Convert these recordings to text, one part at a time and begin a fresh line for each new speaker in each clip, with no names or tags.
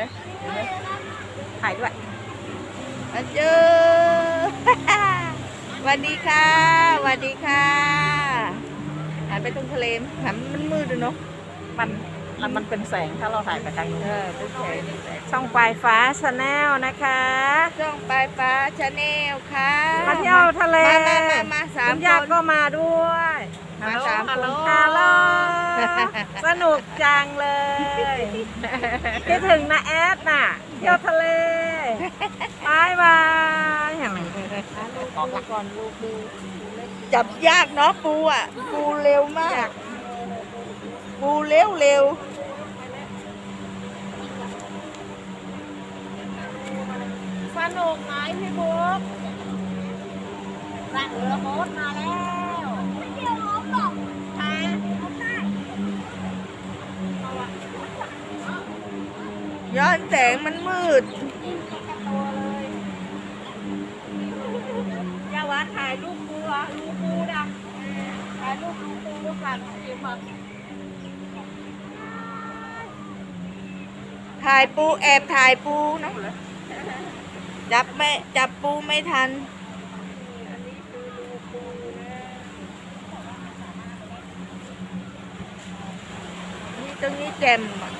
ไหมเห็นไหมถ
่ายด้
วยอาจารย์วันดีค่ะวันดีค่ะหันไปตรงทะเลหันมันมืดเลยเนาะ
มันมันเป็นแสงถ้าเราถ่ายไปทางนู้น
เออโอเคสง
ช่องปลายฟ้าชาแนลนะคะ
ช่องปลายฟ้าชาแนลค่ะ
มาเที่ยวทะเล
มามามาสาม
ค
น
ยาก็มาด้วย
มาสามคน
ฮัลโหล สนุกจังเลยคิดถึงนะแอดน่ะ เที่ยวทะเลบายบายอย่างไร
ออกก่อนลูกดูจับยากเนาะปูอะ ปูเร็วมาก ปูเร็วเร็ว
สนุกไหมพี่บุ๊กนั่งเรือโบ๊ทมาแล้ว ย้อ
นแสงมันมืด
ยาวัดถ่ายรูปปูอะรูปปูดังถ่ายรูปรูปปูด้วยกันพิมพ์มา
ถ่ายปูแอบถ่ายปูนะจับไม่จับปูไม่ทันนี่ตรงนี้แจ่มอะ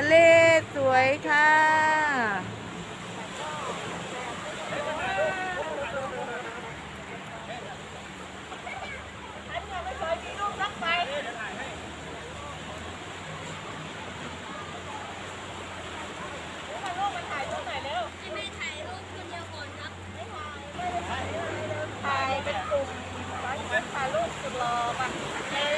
ทะเลสวยค่ะ
ถ่ายเป็นกลุ่มถ่ายรูปสุดหล่อมา